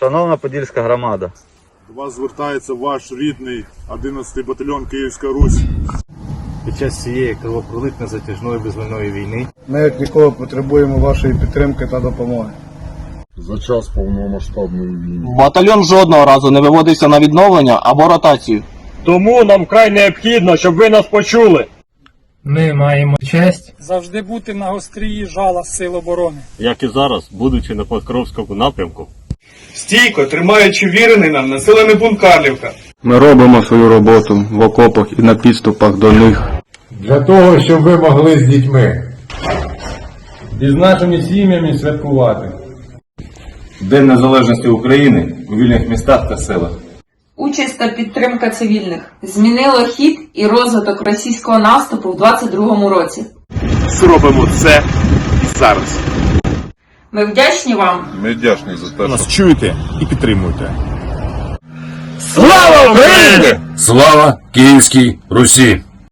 Шановна Подільська громада, До вас звертається ваш рідний 11-й батальйон Київська Русь. Під час цієї кровопролитної затяжної визвольної війни Ми як ніколи потребуємо вашої підтримки та допомоги. За час повномасштабної війни. Батальйон жодного разу не виводився на відновлення або ротацію. Тому нам край необхідно, щоб ви нас почули. Ми маємо честь завжди бути на гострії жала сил оборони. Як і зараз, будучи на Покровському напрямку. Стійко, тримаючи вірений нам населений пункт Карлівка. Ми робимо свою роботу в окопах і на підступах до них. Для того, щоб ви могли з дітьми і з нашими сім'ями святкувати. День Незалежності України у вільних містах та селах. Участь та підтримка цивільних змінило хід і розвиток російського наступу в 22-му році. Зробимо це і зараз. Ми вдячні вам Ми вдячні за те, що чуєте і підтримуєте. Слава Україні! Слава Київській Русі!